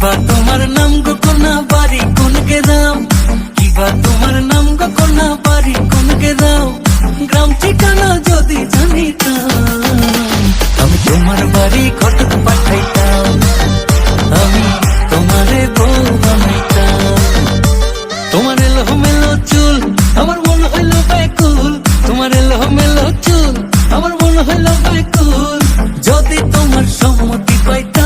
কিবা তোমার নাম গো কোনা বাড়ি কোন গেলাম কিবা তোমার নাম গো কোনা বাড়ি কোন গেলাম গ্রাম ঠিকানা যদি জানিতাম, আমি তোমার বাড়ি ঘটক পাঠাইতাম, আমি তোমারে বউ বানাইতাম। তোমার এলো মেলো চুল, আমার মন হইল ব্যাকুল। তোমার এলো মেলো চুল, আমার মন হইল ব্যাকুল। যদি তোমার সম্মতি পাইতাম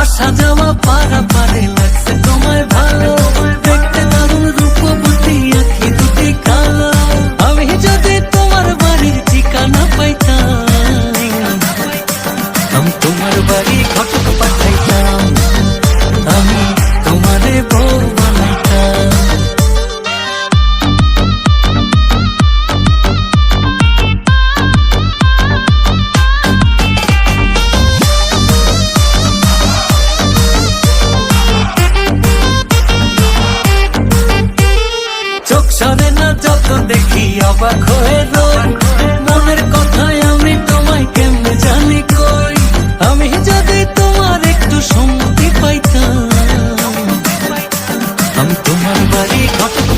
আসা যাওয়া পারা পারে লাগছে তোমায় ভালো। সরে না যত দেখি অবাক হয়ে রই। মনের কথায় আমি তোমায় কেমনে জানি কই? আমি যদি তোমার একটু সম্মতি পাইতাম, আমি তোমার বাড়ি ঘটক